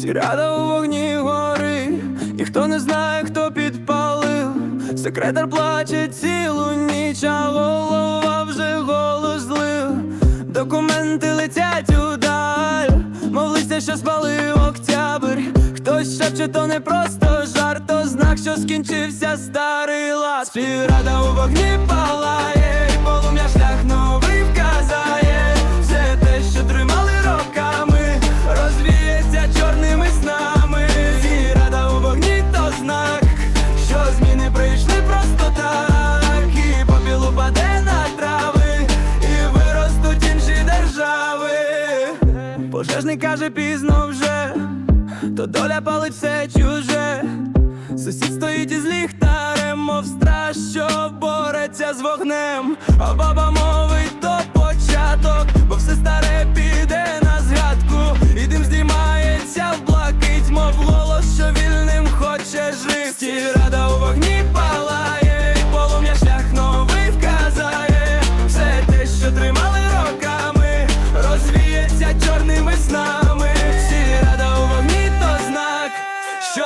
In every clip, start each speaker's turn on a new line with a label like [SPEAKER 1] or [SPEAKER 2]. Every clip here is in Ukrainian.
[SPEAKER 1] Сіряда у вогні гори, і хто не знає, хто підпалив. Секретар плаче цілу ніч, а голова вже голос злив. Документи летять удаль, мов листя, що спалив октябрь. Хтось шепче, то не просто жарт, то знак, що скінчився старий лад. Співрада у вогні Пожежник каже пізно вже, то доля палить все чуже. Сусід стоїть із ліхтарем, мов страж, що бореться з вогнем. А баба мовить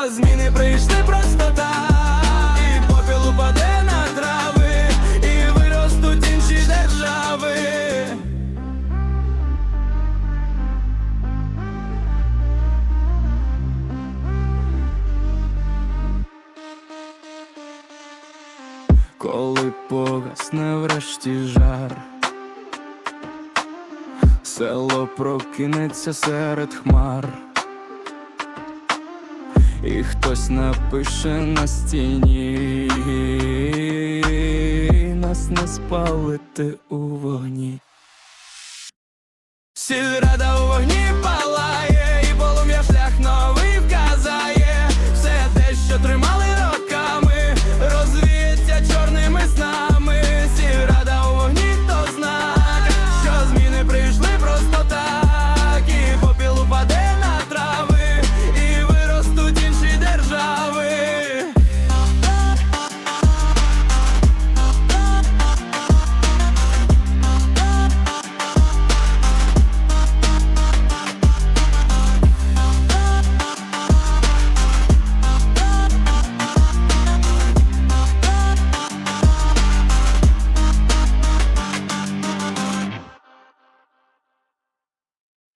[SPEAKER 1] зміни прийшли просто так. І попіл упаде на трави, і виростуть інші держави. Коли погасне врешті жар, село прокинеться серед хмар, і хтось напише на стіні, нас не спалити у вогні. Сільрада